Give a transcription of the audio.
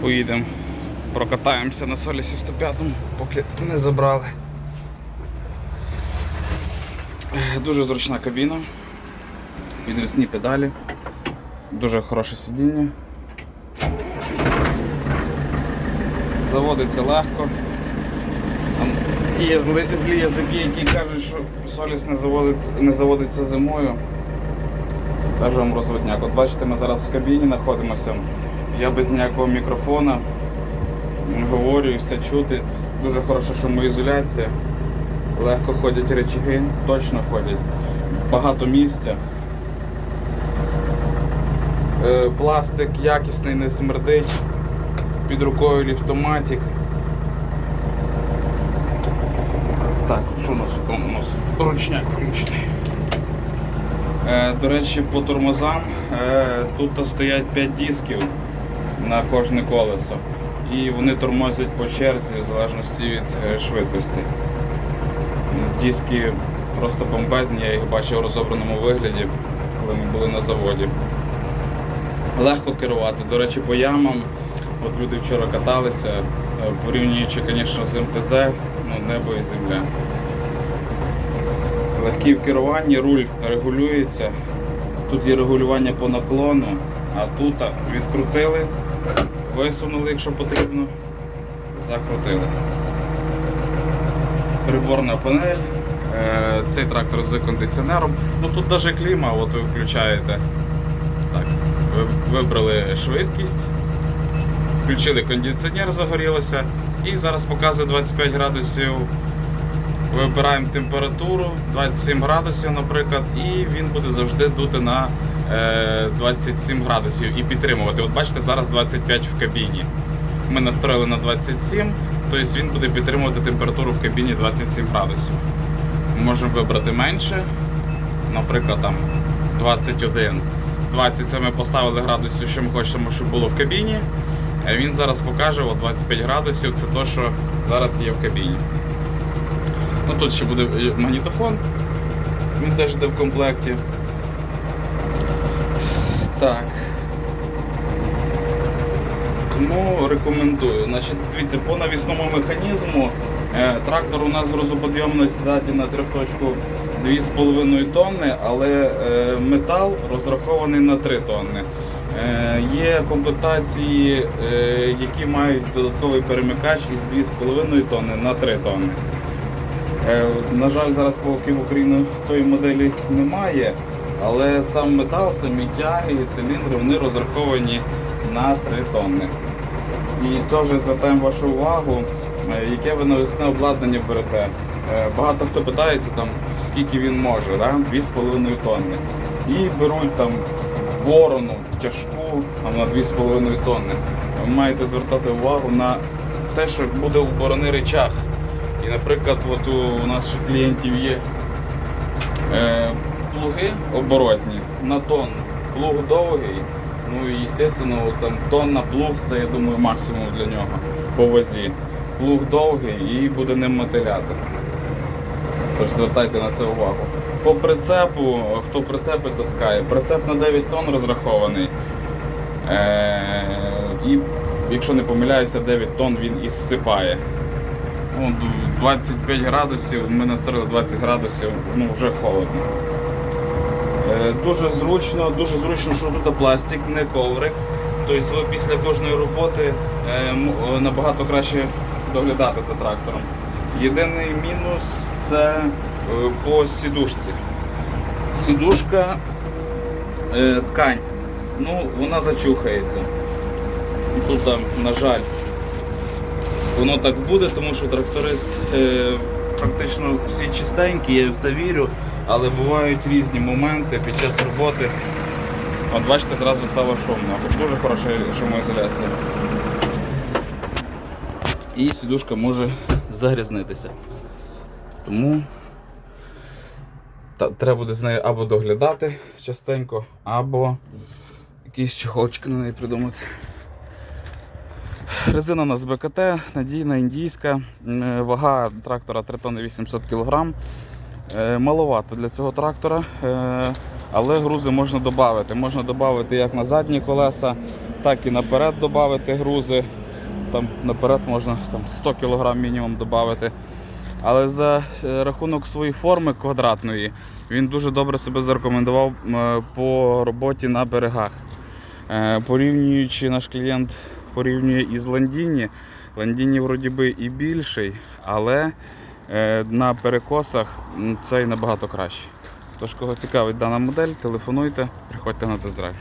Поїдемо, прокатаємося на Солісі 105, поки не забрали. Дуже зручна кабіна, підвісні педалі, дуже хороше сидіння. Заводиться легко. Там Є зли, злі язики, які кажуть, що Соліс не, завозиться, не заводиться зимою. Кажу вам розводняк. От бачите, ми зараз в кабіні знаходимося. Я без ніякого мікрофона говорю і все чути. Дуже хороша шумоізоляція. Легко ходять речаги, точно ходять. Багато місця. Е, Пластик якісний, не смердить. Під рукою ліфтоматик. Так, що у нас? У нас ручняк включений. Е, До речі, по тормозам е, тут стоять 5 дисків на кожне колесо. І вони тормозять по черзі в залежності від е, швидкості. Диски просто бомбезні, я їх бачив у розобраному вигляді, коли ми були на заводі. Легко керувати. До речі, по ямам. От люди вчора каталися, е, порівнюючи, звісно, з МТЗ, ну, небо і земля. Легкий в керуванні, руль регулюється. Тут є регулювання по наклону, а тут відкрутили, висунули, якщо потрібно, закрутили. Приборна панель, е, цей трактор з кондиціонером. Ну тут навіть кліма, от ви включаєте. Так, вибрали швидкість, включили кондиціонер, загорілося, і зараз показує 25 градусів Вибираємо температуру 27 градусів, наприклад, і він буде завжди дути на е, 27 градусів і підтримувати. От бачите, зараз 25 в кабіні. Ми настроїли на 27, тобто він буде підтримувати температуру в кабіні 27 градусів. Можемо вибрати менше, наприклад, там 21. 20 це ми поставили градусів, що ми хочемо, щоб було в кабіні. А він зараз покаже от 25 градусів, це те, що зараз є в кабіні. Ну тут ще буде е, магнітофон, він теж йде в комплекті. Так. Тому рекомендую. Значить, дивіться, по навісному механізму е, трактор у нас грузоподйомність ззаді на трьохточку 2,5 тонни, але е, метал розрахований на 3 тонни. Є комплектації, які мають додатковий перемикач із 2,5 тонни на 3 тонни. Е, На жаль, зараз поки в Україні цієї моделі немає, але сам метал, самі тяги і циліндри вони розраховані на 3 тонни. І теж звертаємо вашу увагу, е, яке ви навісне обладнання берете. Е, Багато хто питається, там, скільки він може, да? 2,5 тонни. І беруть там борону тяжку на 2,5 тонни. Ви маєте звертати увагу на те, що буде у борони речах. І, наприклад, от у наших клієнтів є е, плуги оборотні на тонн. Плуг довгий. Ну і звісно, там тонна плуг, це я думаю максимум для нього по вазі. Плуг довгий і буде ним мотиляти. Тож звертайте на це увагу. По прицепу, хто прицепи таскає, прицеп на 9 тонн розрахований. Е, і якщо не помиляюся, 9 тонн він і зсипає. Ну, 25 градусів, ми настроїли 20 градусів, ну вже холодно. Е, Дуже зручно, дуже зручно, що тут пластик, не коврик. Тобто ви після кожної роботи е, набагато краще доглядати за трактором. Єдиний мінус це е, по сідушці. Сідушка ткань, ну вона зачухається. Тут, на жаль, Воно так буде, тому що тракторист е, практично всі чистенькі, я в те вірю, але бувають різні моменти під час роботи. От бачите, зразу стало шумно. Дуже хороша шумоізоляція. І сідушка може загрязнитися. Тому та, треба буде з нею або доглядати частенько, або якийсь чехолчик на неї придумати. Резина у нас БКТ, надійна, індійська, Е, вага трактора 3 тонни 800 кг. Маловато для цього трактора. Е, але грузи можна додати. Можна додати як на задні колеса, так і наперед додати грузи. Там наперед можна там, 100 кг мінімум додати. Але за е, рахунок своєї форми квадратної він дуже добре себе зарекомендував по роботі на берегах. Е, Порівнюючи наш клієнт порівнює із Ландіні. Ландіні вроді би і більший, але е, на перекосах цей набагато краще. Тож, кого цікавить дана модель, телефонуйте, приходьте на тест-драйв.